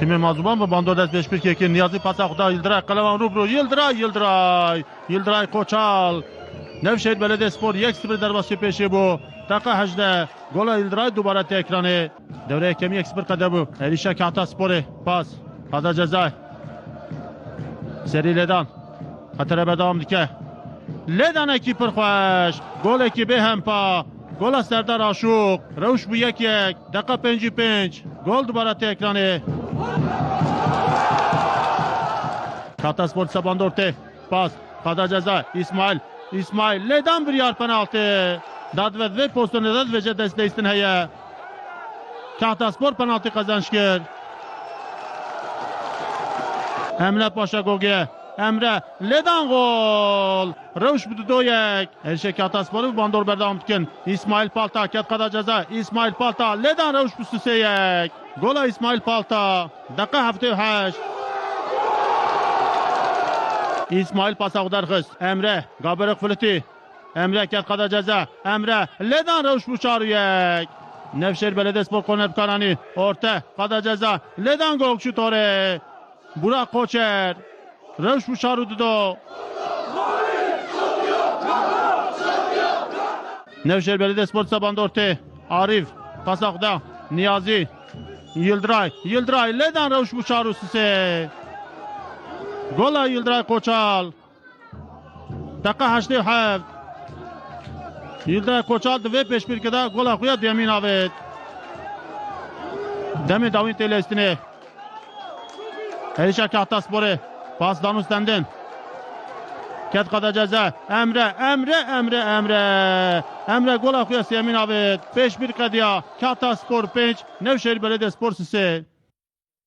Kimi Mazuban ve Bando dest 5 1 2 Niyazi pasa Xuda Yıldıray Kalavan Rubru Yıldıray Yıldıray Yıldıray Koçal Nevşehir Belediyespor 1-0 derbası peşi bu. Dakika 18 Gola Yıldıray dubara ekranı. Devre kemi 1-0 kadar bu. Erişe Kahta Spor'u pas. Hada cezay. Seri Ledan. Hatere devam dike. Ledan ekipi خوش گل ekibi همپا گل سردار آشوق روش بو یک یک دقیقه پنجی پنج گل دوباره تکرانه Kata Spor Saban orta. Pas. Kada ceza. İsmail. İsmail. Ledan bir yar penaltı. Dadved ve pozisyonu dadvece desteğistin heye. Kata Spor penaltı kazançkır. Emre Paşa Goge. Emre Ledan gol. Rövş budu doyek. Erşek Kata Spor'u bandor berdam tüken. İsmail Palta. Ket kada ceza. İsmail Palta. Ledan Rövş bustu seyek. Gola İsmail Palta. Dakika hafte haş. İsmail Pasavdar kız. Emre. Gaberek Fılıtı. Emre ket kada ceza. Emre. Ledan Rövş bu çağrıyek. Nevşehir Belediyespor Korner Kanani. Orta. Kada ceza. Ledan gol şut oraya. Burak Koçer. Rövş bu çağrı do. Nevşehir Belediyespor Sabandı orta. Arif. Pasakda. Niyazi. Yıldıray. Yıldıray. Ledan Rövş bu çağrı size. Gola Yıldıray Koçal. Dakika 87. Yıldıray Koçal ve peş bir kada gola kuya demin avet. Demi Davin Telestine. Erişa Kahtaspor'u. Pas Danus Dendin. Ket kada ceza. Emre, Emre, Emre, Emre. Emre gola kuya yemin avet. 5-1 kadiya. Kahtaspor 5. Nevşehir Belediyespor Sisi.